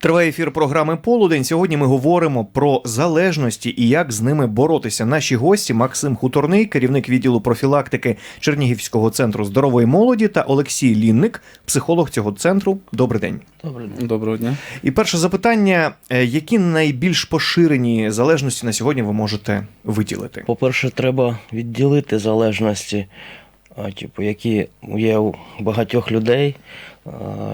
Триває ефір програми Полудень. Сьогодні ми говоримо про залежності і як з ними боротися. Наші гості Максим Хуторний, керівник відділу профілактики Чернігівського центру здорової молоді, та Олексій Лінник, психолог цього центру. Добрий день. Добре. Доброго дня. І перше запитання: Е, які найбільш поширені залежності на сьогодні ви можете виділити? По-перше, треба відділити залежності, типу, які є у багатьох людей,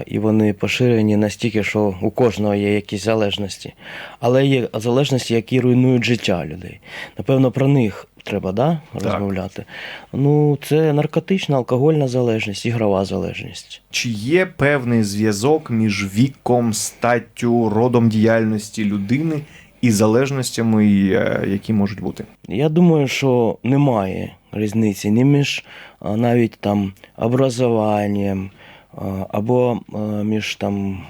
і вони поширені настільки, що у кожного є якісь залежності. Але є залежності, які руйнують життя людей. Напевно, про них треба да, розмовляти. Ну, це наркотична, алкогольна залежність, ігрова залежність. Чи є певний зв'язок між віком, статтю, родом діяльності людини і залежностями, е, які можуть бути? Я думаю, що немає різниці ні між навіть там образованням а, або між там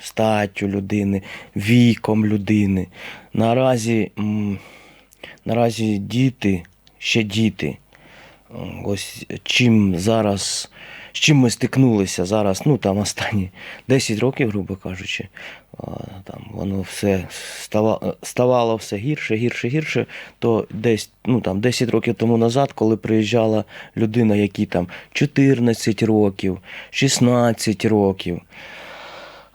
статтю людини, віком людини. Наразі, наразі діти, ще діти. Ось чим зараз, з чим ми стикнулися зараз, ну там останні 10 років, грубо кажучи, там воно все става- ставало все гірше, гірше, гірше. То десь ну там 10 років тому назад, коли приїжджала людина, якій там 14 років, 16 років.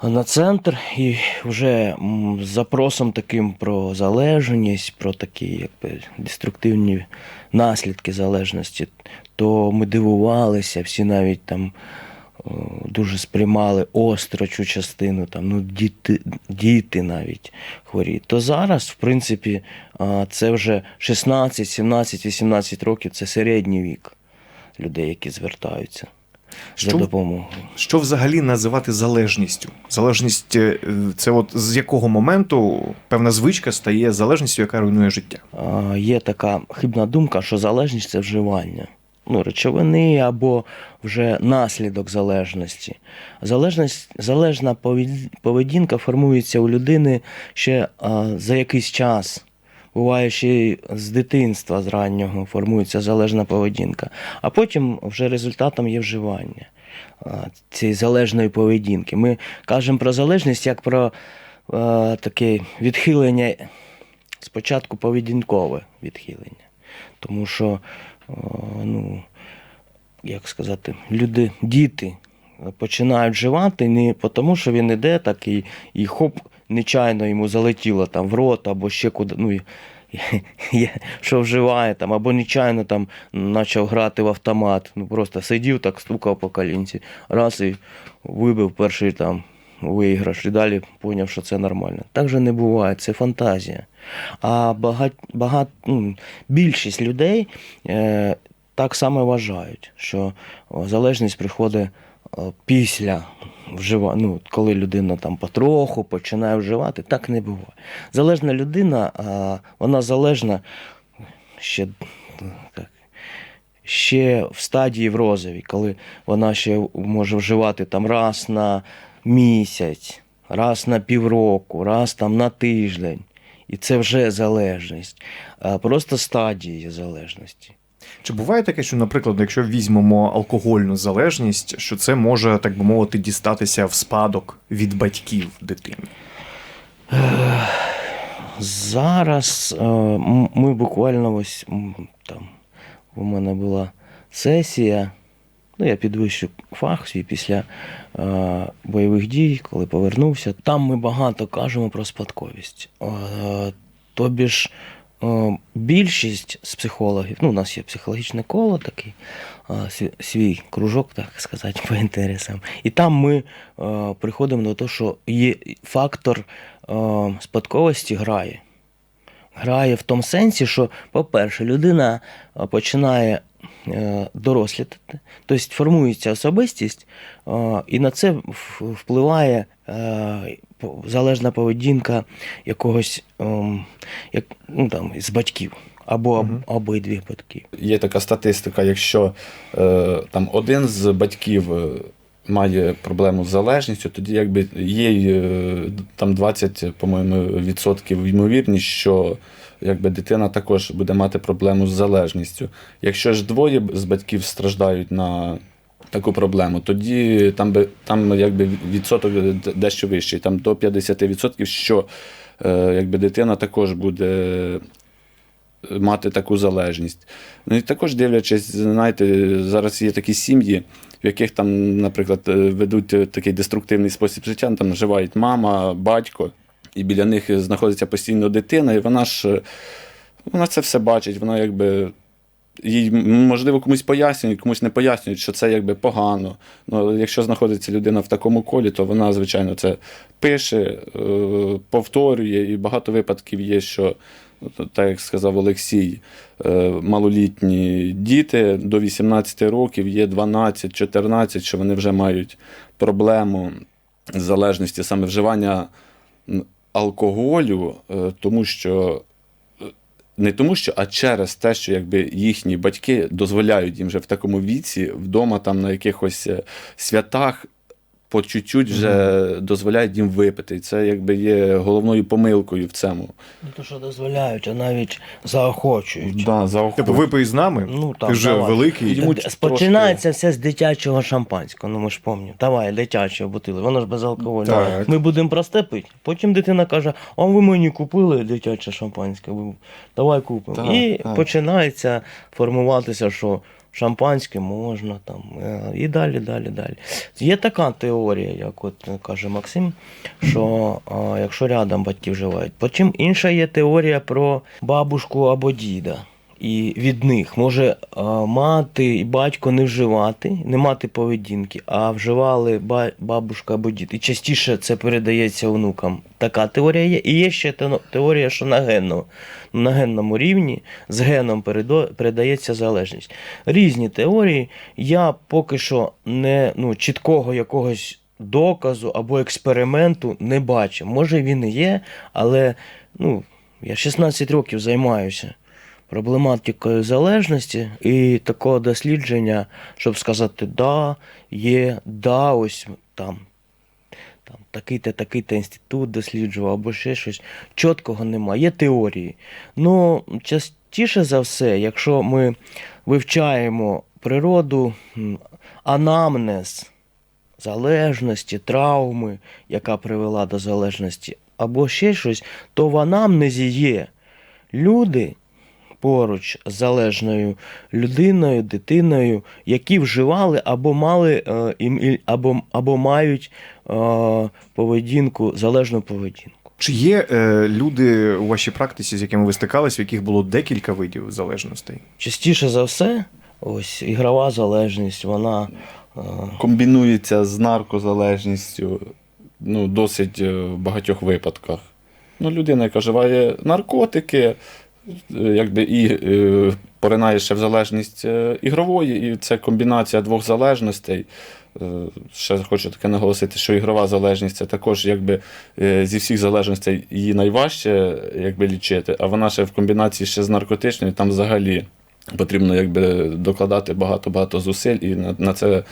На центр і вже з запросом таким про залежність, про такі якби деструктивні наслідки залежності, то ми дивувалися, всі навіть там е, дуже сприймали остро цю частину, там, ну, діти, діти навіть хворіють. То зараз, в принципі, це вже 16, 17, 18 років це середній вік людей, які звертаються Що- за допомогою. Що взагалі називати залежністю? Залежність е, це от з якого моменту певна звичка стає залежністю, яка руйнує життя? Є така хибна думка, що залежність це вживання. Ну, речовини або вже наслідок залежності. Залежність, залежна поведінка формується у людини ще а, за якийсь час. Буває, ще з дитинства, з раннього формується залежна поведінка. А потім вже результатом є вживання цієї залежної поведінки. Ми кажемо про залежність як про е, таке відхилення спочатку поведінкове відхилення. Тому що, ну, як сказати, люди, діти починають вживати не тому, що він іде так і, і хоп, нечайно йому залетіло там в рот або ще куди. Ну, що вживає там, або нечайно там почав грати в автомат. Ну просто сидів так, стукав по колінці, раз і вибив перший там виграш, і далі поняв, що це нормально. Так же не буває, це фантазія. А багать, багат, ну, більшість людей е, так само вважають, що залежність приходить після вжива... ну, коли людина там потроху починає вживати, так не буває. Залежна людина, вона залежна ще, так, ще в стадії в розовій, коли вона ще може вживати там раз на місяць, раз на півроку, раз там на тиждень. І це вже залежність. А просто стадії залежності. Чи буває таке, що, наприклад, якщо візьмемо алкогольну залежність, що це може, так би мовити, дістатися в спадок від батьків дитини? Зараз е, ми буквально ось там у мене була сесія. Ну, я підвищив фах свій після е, бойових дій, коли повернувся. Там ми багато кажемо про спадковість. Е, тобі ж е, більшість з психологів, ну, у нас є психологічне коло такий, е, свій, кружок, так сказати, по інтересам. І там ми е, приходимо до того, що є фактор е, спадковості грає. Грає в тому сенсі, що, по-перше, людина е, починає е, дорослітати, тобто формується особистість, е, і на це впливає залежна поведінка якогось ем, як, ну, там, з батьків або Мгм. обидвіх батьків. Є така статистика, якщо е, там один з батьків має проблему з залежністю, тоді якби є е, там 20, по-моєму, відсотків ймовірність, що якби дитина також буде мати проблему з залежністю. Якщо ж двоє з батьків страждають на таку проблему, тоді там би там якби відсоток дещо вищий, там до 50%, що е, якби дитина також буде мати таку залежність. Ну і також дивлячись, знаєте, зараз є такі сім'ї, в яких там, наприклад, е, ведуть е, такий деструктивний спосіб життя, там вживають мама, батько, і біля них знаходиться постійно дитина, і вона ж е, вона це все бачить, вона якби. Їй, можливо, комусь пояснюють, комусь не пояснюють, що це якби погано. Ну, якщо знаходиться людина в такому колі, то вона, звичайно, це пише, повторює, і багато випадків є, що, так як сказав Олексій, е, малолітні діти до 18 років є 12-14, що вони вже мають проблему залежності саме вживання алкоголю, е, тому що не тому, що, а через те, що якби їхні батьки дозволяють їм вже в такому віці вдома там на якихось е, святах по чуть-чуть вже дозволяють їм випити. І це якби є головною помилкою в цьому. Не то, що дозволяють, а навіть заохочують. Да, Типу, випий з нами, Ну, ти вже давай. великий. Йому Д- трошки- все з дитячого шампанського, ну ми ж пам'ятаємо. Давай, дитячого бутили, воно ж без алкоголю. Так. Ми будемо просте пити. Потім дитина каже: а ви мені купили дитяче шампанське, ви- давай купимо. Так, і так. починається формуватися, що шампанське можна там. е, І далі, далі, далі. Є така теорія, як от каже Максим, що а, якщо рядом батьки вживають. Потім інша є теорія про бабушку або діда. І від них може мати і батько не вживати, не мати поведінки, а вживали ба- бабушка або дід. І частіше це передається онукам. Така теорія є. І є ще теорія, що на генному, на генному рівні з геном передається залежність. Різні теорії. Я поки що не ну, чіткого якогось доказу або експерименту не бачив. Може він і є, але ну, я 16 років займаюся проблематикою залежності і такого дослідження, щоб сказати, да, є, да, ось там. Там такий-то, такий-то інститут досліджував або ще щось. Чіткого немає. Є теорії. Ну, частіше за все, якщо ми вивчаємо природу, анамнез залежності, травми, яка привела до залежності, або ще щось, то в анамнезі є люди поруч з залежною людиною, дитиною, які вживали або мали е, або, або мають е, поведінку, залежну поведінку. Чи є е, люди у вашій практиці, з якими ви стикались, в яких було декілька видів залежностей? Частіше за все, ось ігрова залежність, вона е, комбінується з наркозалежністю ну, досить е, в багатьох випадках. Ну, людина, яка вживає наркотики, якби і е, поринає ще в залежність е, ігрової, і це комбінація двох залежностей. Е, Ще хочу таке наголосити, що ігрова залежність це також якби е, зі всіх залежностей її найважче якби, лічити, а вона ще в комбінації ще з наркотичною, там взагалі потрібно якби докладати багато-багато зусиль, і на, на це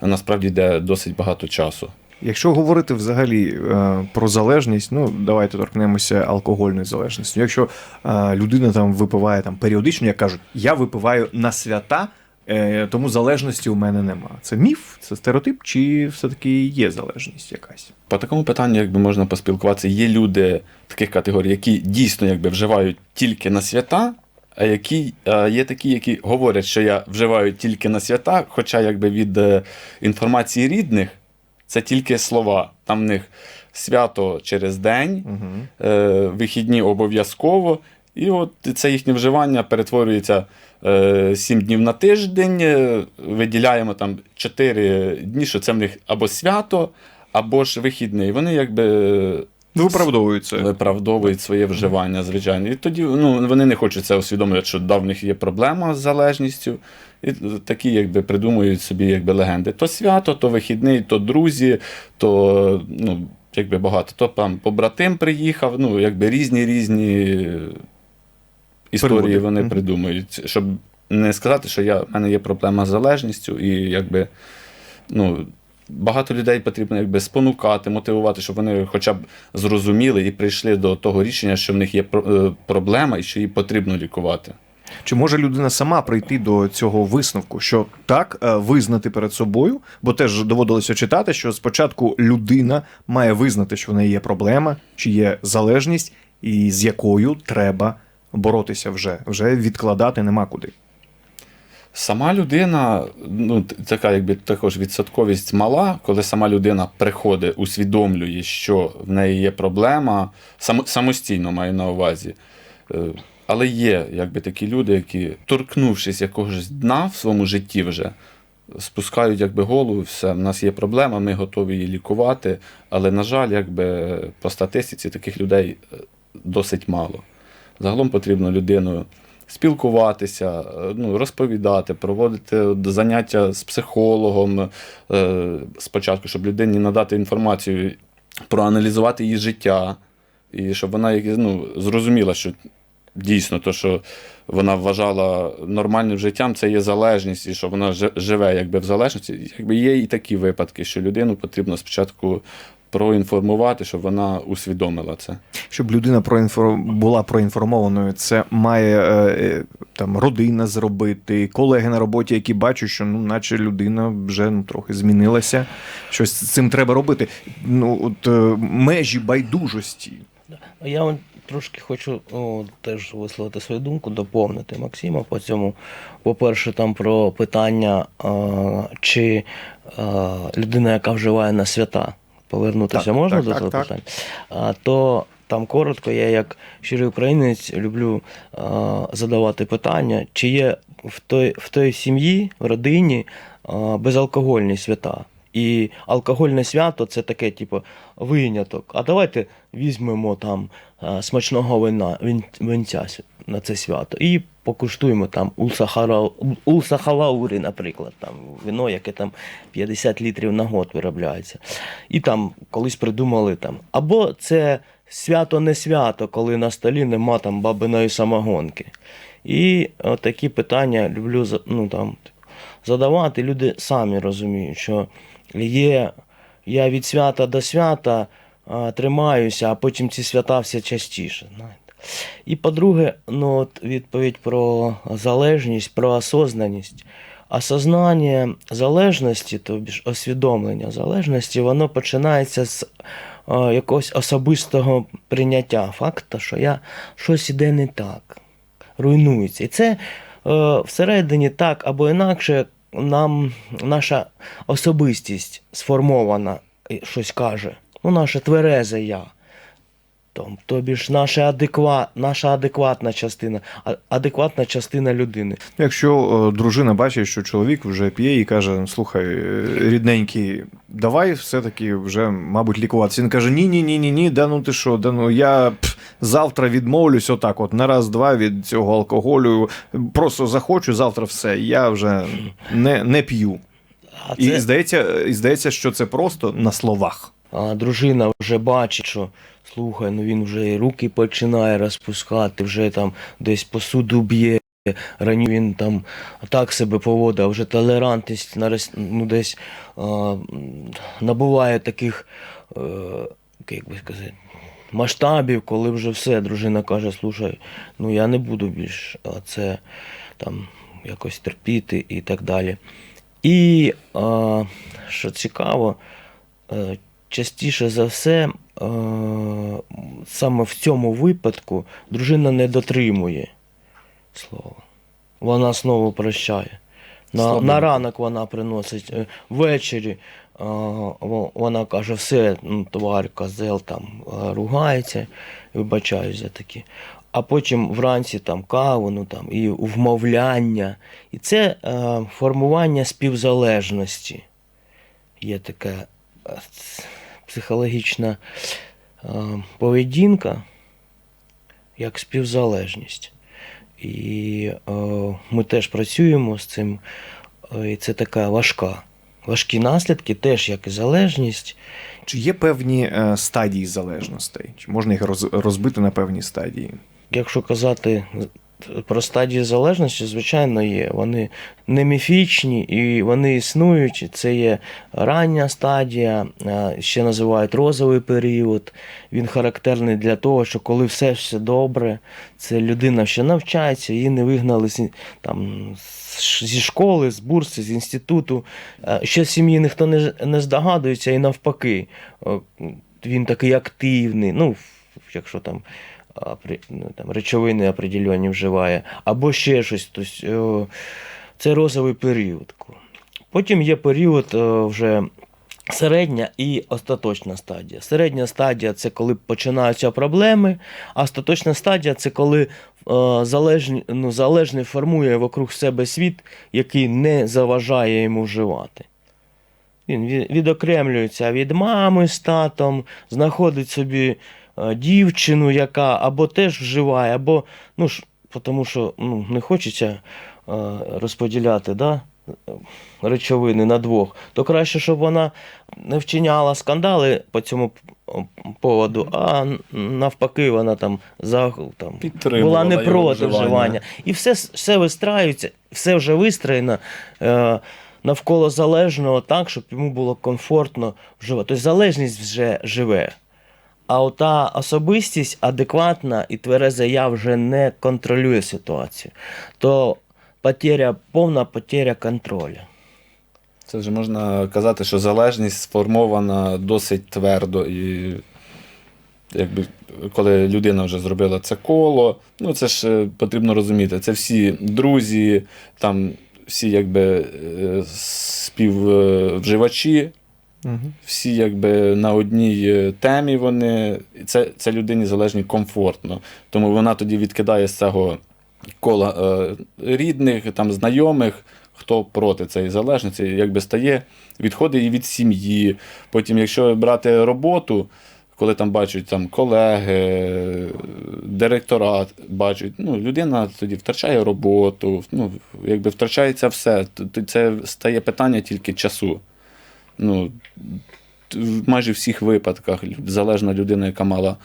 насправді йде досить багато часу. Якщо говорити взагалі е, про залежність, ну давайте торкнемося алкогольної залежності. Якщо е, людина там випиває там періодично, як кажуть, я випиваю на свята, е, тому залежності у мене нема. Це міф, це стереотип, чи все-таки є залежність якась? По такому питанню якби можна поспілкуватися. Є люди таких категорій, які дійсно якби вживають тільки на свята, а які а є такі, які говорять, що я вживаю тільки на свята, хоча якби від е, інформації рідних це тільки слова. Там в них свято через день, Угу. вихідні обов'язково. І от це їхнє вживання перетворюється е, 7 днів на тиждень. е, Виділяємо там 4 дні, що це в них або свято, або ж вихідний. Вони якби Ну, виправдовуються. виправдовують своє вживання, звичайно. І тоді ну, вони не хочуть це усвідомлювати, що да, в них є проблема з залежністю. І такі якби придумують собі якби легенди. То свято, то вихідний, то друзі, то ну, якби багато. То там побратим приїхав, ну, якби різні різні історії Пригоди. вони Мгм. придумують. Щоб не сказати, що я, в мене є проблема з залежністю, і якби. Ну, Багато людей потрібно якби спонукати, мотивувати, щоб вони хоча б зрозуміли і прийшли до того рішення, що в них є е, проблема і що її потрібно лікувати. Чи може людина сама прийти до цього висновку, що так е, визнати перед собою, бо теж доводилося читати, що спочатку людина має визнати, що в неї є проблема, чи є залежність, і з якою треба боротися вже, вже відкладати нема куди. Сама людина, ну, така якби також відсотковість мала, коли сама людина приходить, усвідомлює, що в неї є проблема, само, самостійно маю на увазі. Е, Але є якби такі люди, які, торкнувшись якогось дна в своєму житті вже, спускають якби голову, все, в нас є проблема, ми готові її лікувати. Але, на жаль, якби по статистиці таких людей е, досить мало. Загалом потрібно людину спілкуватися, е, ну, розповідати, проводити заняття з психологом е, спочатку, щоб людині надати інформацію, проаналізувати її життя, і щоб вона ну, зрозуміла, що дійсно то, що вона вважала нормальним життям, це є залежність, і що вона живе якби в залежності. Якби є і такі випадки, що людину потрібно спочатку проінформувати, щоб вона усвідомила це. Щоб людина проінфор... була проінформованою, це має е, е, там родина зробити, колеги на роботі, які бачать, що ну, наче людина вже ну, трохи змінилася. Щось з цим треба робити. Ну, от е, межі байдужості. А Я от трошки хочу о, теж висловити свою думку, доповнити Максима по цьому. По-перше, там про питання, а, чи а, людина, яка вживає на свята, повернутися Так, можна так, до цього так. питання? А, то там коротко, я як щирий українець люблю задавати питання, чи є в той, в той сім'ї, в родині безалкогольні свята. І алкогольне свято це таке, типу, виняток. А давайте візьмемо там смачного вина, винця на це свято і покуштуємо там улсахалаурі, наприклад, там вино, яке там 50 літрів на год виробляється. І там колись придумали там. Або це свято не свято, коли на столі нема там бабиної самогонки. І от такі питання люблю ну, там, задавати. Люди самі розуміють, що є я від свята до свята тримаюся, а потім ці свята все частіше. І по-друге, ну, от відповідь про залежність, про осознаність. Осознання залежності, тобі ж освідомлення залежності, воно починається з е, якогось особистого прийняття факту, що я щось іде не так, руйнується. І це е, всередині так або інакше нам наша особистість сформована щось каже. Ну, наше тверезе я. Том, тобі ж наша, адекват, наша адекватна частина, адекватна частина людини. Якщо е, дружина бачить, що чоловік вже п'є і каже: слухай, е, рідненький, давай все-таки вже, мабуть, лікуватися. Він каже: ні, ні, ні, ні, ні, да ну ти що, да ну я пф, завтра відмовлюсь отак, от на раз-два від цього алкоголю. Просто захочу завтра все. Я вже не, не п'ю. А І здається, і здається, що це просто на словах. А, дружина вже бачить, що слухай, ну він вже і руки починає розпускати, вже там десь посуду б'є. Раніше він там так себе поводив, а вже толерантність ну, десь а, набуває таких, е, як би сказати, масштабів, коли вже все, дружина каже, слухай, ну я не буду більш а, це там якось терпіти і так далі. І а, що цікаво, е, частіше за все, е, саме в цьому випадку дружина не дотримує слова. Вона знову прощає. На, Слабо. на ранок вона приносить е, ввечері. е, Вона каже, все, ну, тварь, козел там ругається, вибачаюсь за такі. А потім вранці там каву, ну там і вмовляння. І це е, формування співзалежності. Є така е, ц- психологічна е, поведінка, як співзалежність. І е, ми теж працюємо з цим. Е, І це така важка. Важкі наслідки, теж як і залежність. Чи є певні стадії залежностей? Чи можна їх розбити на певні стадії? Якщо казати про стадії залежності, звичайно, є. Вони не міфічні і вони існують. Це є рання стадія, е, ще називають розовий період. Він характерний для того, що коли все, все добре, це людина ще навчається, її не вигнали там, зі школи, з бурси, з інституту. Е, Ще сім'ї ніхто не, не здогадується, і навпаки, е, він такий активний. Ну, якщо там ну, там, речовини определені вживає, або ще щось. Тобто, це розовий період. Потім є період е, вже середня і остаточна стадія. Середня стадія це коли починаються проблеми, а остаточна стадія це коли е, залежні, ну, залежний формує вокруг себе світ, який не заважає йому вживати. Він відокремлюється від мами з татом, знаходить собі дівчину, яка або теж вживає, або ну ж, тому що ну, не хочеться е, розподіляти да, е, речовини на двох, то краще, щоб вона не вчиняла скандали по цьому поводу, а навпаки, вона там, за, там була не проти вживання. вживання. І все, все вистраюється, все вже вистроєно е, навколо залежного так, щоб йому було комфортно вживати. Тобто залежність вже живе. А ота особистість адекватна і твереза я вже не контролює ситуацію. То потеря, повна потеря контролю. Це вже можна казати, що залежність сформована досить твердо. І якби, коли людина вже зробила це коло, ну це ж е, потрібно розуміти. Це всі друзі, там всі якби е, співвживачі, Угу. всі якби на одній е, темі вони. Це, це людині залежні комфортно. Тому вона тоді відкидає з цього кола е, рідних, там, знайомих, хто проти цієї залежності, якби стає, відходить і від сім'ї. Потім, якщо брати роботу, коли там бачать там, колеги, директорат, бачать, ну, людина тоді втрачає роботу, ну, якби втрачається все. Це стає питання тільки часу. Ну, в майже всіх випадках залежна людина, яка мала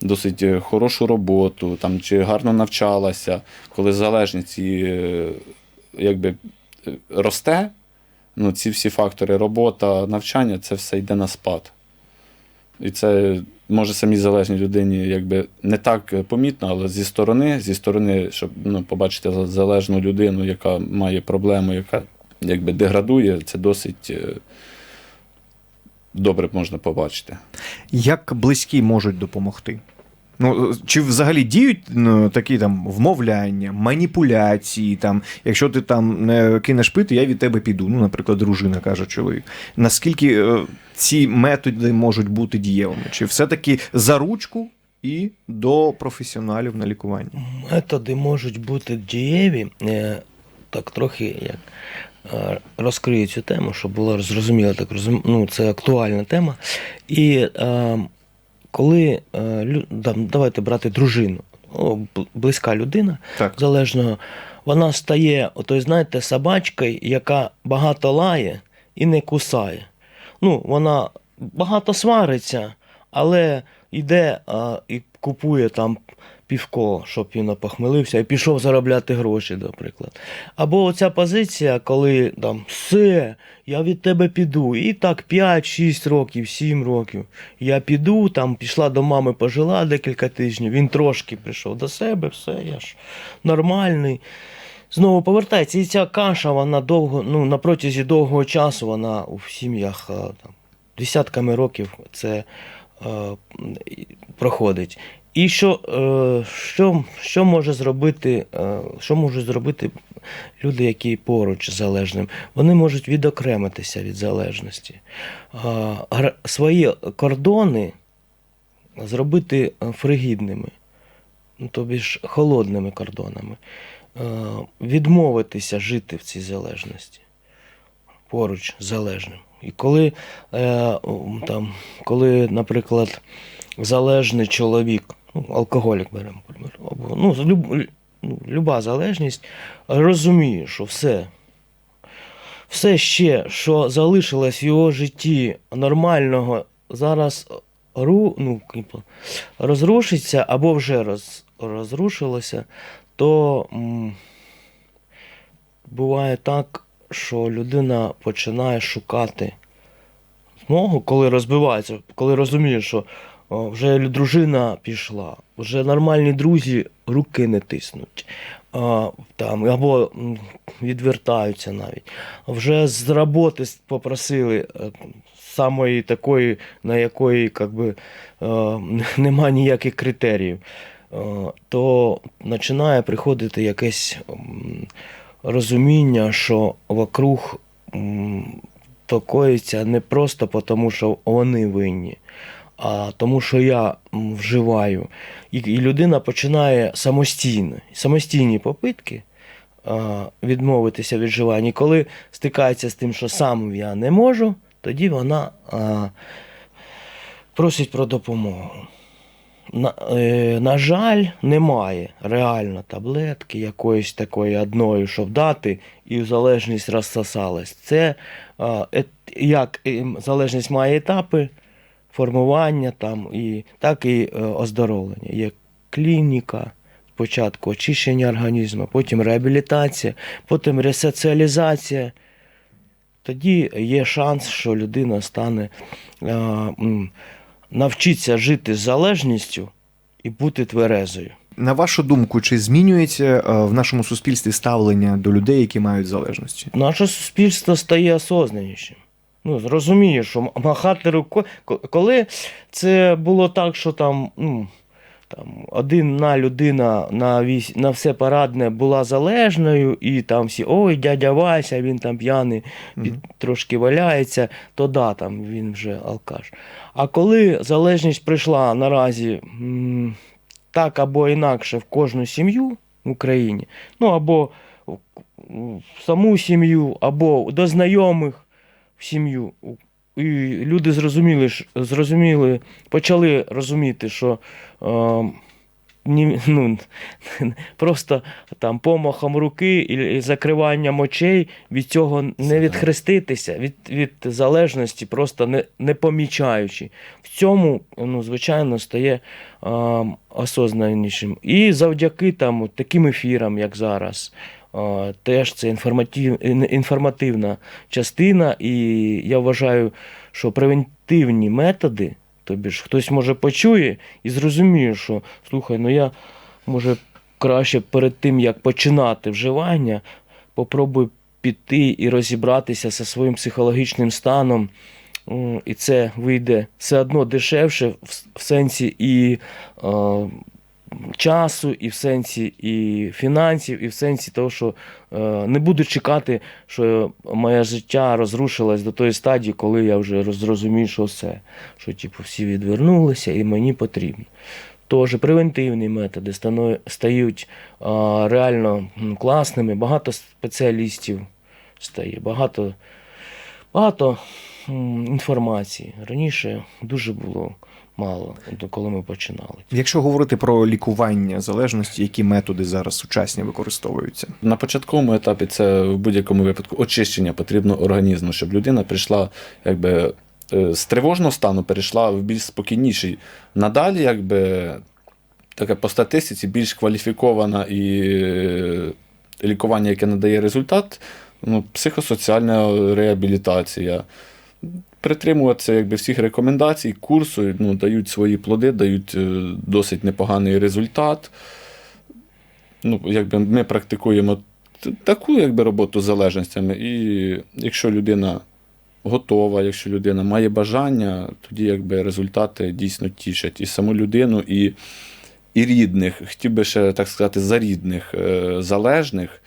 досить е, хорошу роботу, там, чи гарно навчалася, коли залежність е, якби, е, росте, ну, ці всі фактори робота, навчання, це все йде на спад. І це може самій залежній людині якби не так помітно, але зі сторони, зі сторони, щоб ну, побачити залежну людину, яка має проблему, яка якби деградує, це досить добре можна побачити. Як близькі можуть допомогти? Ну, чи взагалі діють ну, такі там вмовляння, маніпуляції, там, якщо ти там не кинеш пити, я від тебе піду. Ну, наприклад, дружина каже чоловік. Наскільки е, ці методи можуть бути дієвими? Чи все-таки за ручку і до професіоналів на лікування? Методи можуть бути дієві, е, так трохи як розкрию цю тему, щоб було зрозуміло, так розум... ну, це актуальна тема. І е, коли е, давайте брати дружину, о, близька людина, Так. залежно, вона стає, ото, знаєте, собачкою, яка багато лає і не кусає. Ну, вона багато свариться, але йде а, і купує там півко, щоб він опохмелився, і пішов заробляти гроші, наприклад. Або оця позиція, коли там все, я від тебе піду. І так 5-6 років, 7 років. Я піду, там пішла до мами, пожила декілька тижнів, він трошки прийшов до себе, все, я ж нормальний. Знову повертається. І ця каша, вона довго, ну, на протязі довгого часу, вона у сім'ях там, десятками років це е, проходить. І що, е, що, що може зробити, е, що можуть зробити люди, які поруч з залежним? Вони можуть відокремитися від залежності. Е, свої кордони зробити фригідними, ну, тобі ж холодними кордонами. Відмовитися жити в цій залежності поруч з залежним. І коли, там, коли, наприклад, залежний чоловік, ну, алкоголік беремо, або ну, люб, ну, люба залежність, розуміє, що все, все ще, що залишилось в його житті нормального, зараз ру, ну, типу, розрушиться або вже роз, розрушилося, то м, буває так, що людина починає шукати змогу, коли розбивається, коли розуміє, що вже дружина пішла, вже нормальні друзі руки не тиснуть. Там, або відвертаються навіть. Вже з роботи попросили е, самої такої, на якої как би, е, нема ніяких критеріїв, е, то починає приходити якесь розуміння, що вокруг м, не просто тому, що вони винні, а тому, що я вживаю. І, людина починає самостійно, самостійні попитки відмовитися від вживання. І коли стикається з тим, що сам я не можу, тоді вона просить про допомогу. На, е, на жаль, немає реально таблетки якоїсь такої одної, щоб дати, і залежність розсосалась. Це ет, як е, залежність має етапи формування, там, і, так і е, оздоровлення. Є клініка, спочатку очищення організму, потім реабілітація, потім ресоціалізація. Тоді є шанс, що людина стане навчиться жити з залежністю і бути тверезою. На вашу думку, чи змінюється е, в нашому суспільстві ставлення до людей, які мають залежності? Наше суспільство стає осознанішим. Ну, зрозуміє, що махати рукою. Коли це було так, що там, ну, там одна людина на, вісь, на все парадне була залежною, і там всі, ой, дядя Вася, він там п'яний, під, трошки валяється, то да, там він вже алкаш. А коли залежність прийшла наразі м, так або інакше в кожну сім'ю в Україні, ну або в в саму сім'ю, або до знайомих в сім'ю. І люди зрозуміли, зрозуміли, почали розуміти, що е, ні, ну, просто там помахом руки і, і закриванням очей від цього не відхреститися, від, від залежності, просто не, не помічаючи. В цьому, ну, звичайно, стає е, осознанішим. І завдяки там, таким ефірам, як зараз. Теж це інформативна частина, і я вважаю, що превентивні методи, тобі ж хтось може почує і зрозуміє, що слухай, ну я може краще перед тим, як починати вживання, попробуй піти і розібратися зі своїм психологічним станом. І це вийде все одно дешевше в сенсі і часу, і в сенсі і фінансів, і в сенсі того, що е, не буду чекати, що моє життя розрушилось до тої стадії, коли я вже роз- зрозумів, що все, що типу, всі відвернулися і мені потрібно. Тож превентивні методи стають е, реально класними, багато спеціалістів стає, багато, багато інформації. Раніше дуже було мало, до коли ми починали. Якщо говорити про лікування залежності, які методи зараз сучасні використовуються? На початковому етапі це в будь-якому випадку очищення потрібно організму, щоб людина прийшла якби, е, з тривожного стану, перейшла в більш спокійніший. Надалі, якби, таке по статистиці, більш кваліфікована і е, лікування, яке надає результат, ну, психосоціальна реабілітація. Притримуватися якби, всіх рекомендацій, курсу, ну, дають свої плоди, дають е, досить непоганий результат. Ну, якби ми практикуємо таку якби, роботу з залежностями, і якщо людина готова, якщо людина має бажання, тоді якби, результати дійсно тішать і саму людину, і, і рідних. Хотів би ще так сказати, за рідних е, залежних.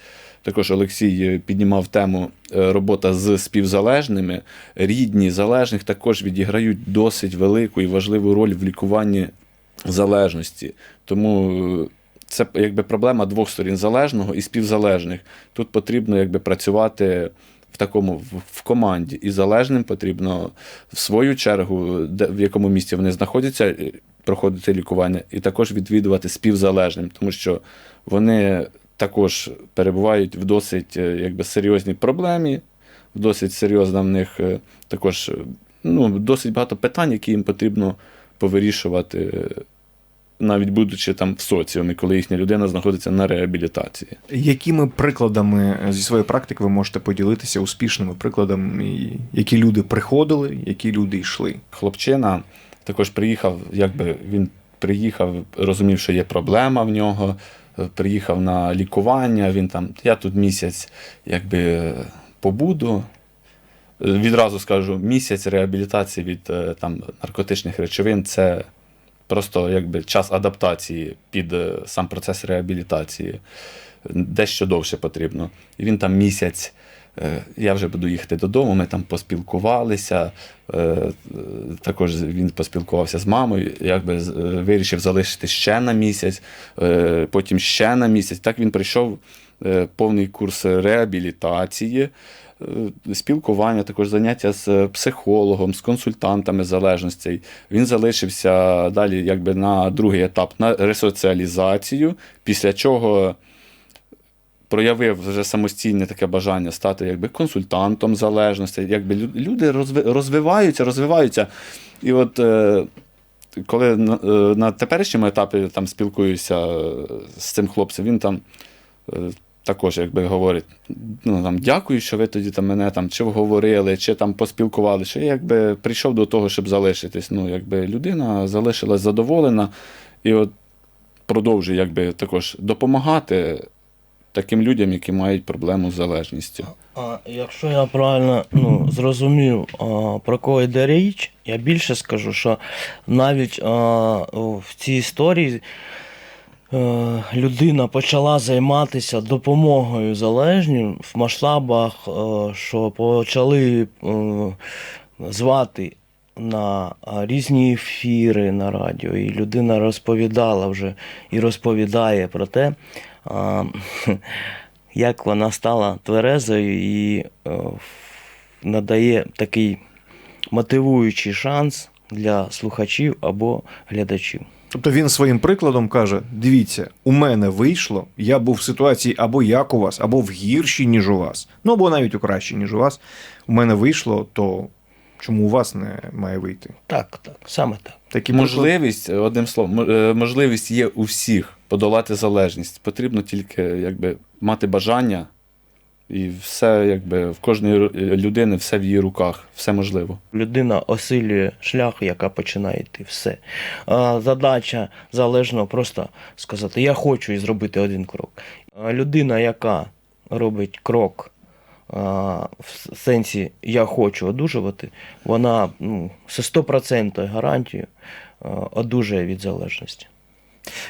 Також Олексій піднімав тему е, робота з співзалежними. Рідні залежних також відіграють досить велику і важливу роль в лікуванні залежності. Тому е, це якби проблема двох сторін залежного і співзалежних. Тут потрібно якби працювати в такому в, команді. І залежним потрібно в свою чергу, де в якому місці вони знаходяться, е, проходити лікування, і також відвідувати співзалежним, тому що вони також перебувають в досить е, якби, серйозній проблемі, в досить серйозна в них е, також е, ну, досить багато питань, які їм потрібно повирішувати навіть будучи там в соціумі, коли їхня людина знаходиться на реабілітації. Якими прикладами зі своєї практики ви можете поділитися успішними прикладами, які люди приходили, які люди йшли? Хлопчина також приїхав, якби він приїхав, розумів, що є проблема в нього. Приїхав на лікування. Він там, я тут місяць якби побуду. Відразу скажу, місяць реабілітації від е, там, наркотичних речовин це просто якби час адаптації під е, сам процес реабілітації. Дещо довше потрібно. І він там місяць. Е, Я вже буду їхати додому, ми там поспілкувалися. е, Також він поспілкувався з мамою, якби е, вирішив залишити ще на місяць, потім ще на місяць. Так він прийшов повний курс реабілітації, спілкування, також заняття з психологом, з консультантами залежностей. Він залишився далі якби на другий етап на ресоціалізацію, після чого проявив вже самостійне таке бажання стати якби консультантом залежності. Якби люди розви- розвиваються, розвиваються. І от е, коли на, е, на теперішньому етапі там спілкуюся е, з цим хлопцем, він там. Також, якби говорить, ну там дякую, що ви тоді там мене там чи вговорили, чи там поспілкували, що я якби прийшов до того, щоб залишитись. Ну, якби людина залишилась задоволена і от продовжує якби також допомагати таким людям, які мають проблему з залежністю. А якщо я правильно ну, зрозумів, а, про кого йде річ, я більше скажу, що навіть а, в цій історії е, людина почала займатися допомогою залежнім в масштабах, е, що почали е, звати на різні ефіри на радіо, і людина розповідала вже і розповідає про те, а, як вона стала тверезою і е, надає такий мотивуючий шанс для слухачів або глядачів. Тобто він своїм прикладом каже: дивіться, у мене вийшло, я був в ситуації або як у вас, або в гіршій, ніж у вас, ну або навіть у кращій, ніж у вас. У мене вийшло, то чому у вас не має вийти? Так, так, саме так. Такі Можливість, одним словом, е, можливість є у всіх подолати залежність. Потрібно тільки якби, мати бажання, і все, якби, в кожної людини все в її руках, все можливо. Людина осилює шлях, яка починає йти. Все. А, задача залежно просто сказати: я хочу і зробити один крок. А людина, яка робить крок в сенсі я хочу одужувати, вона ну, з 100% гарантією одужає від залежності.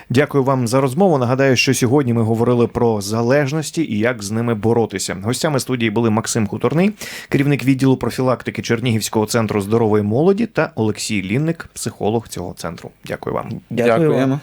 Дякую вам за розмову. Нагадаю, що сьогодні ми говорили про залежності і як з ними боротися. Гостями студії були Максим Хуторний, керівник відділу профілактики Чернігівського центру здорової молоді, та Олексій Лінник, психолог цього центру. Дякую вам. Дякую.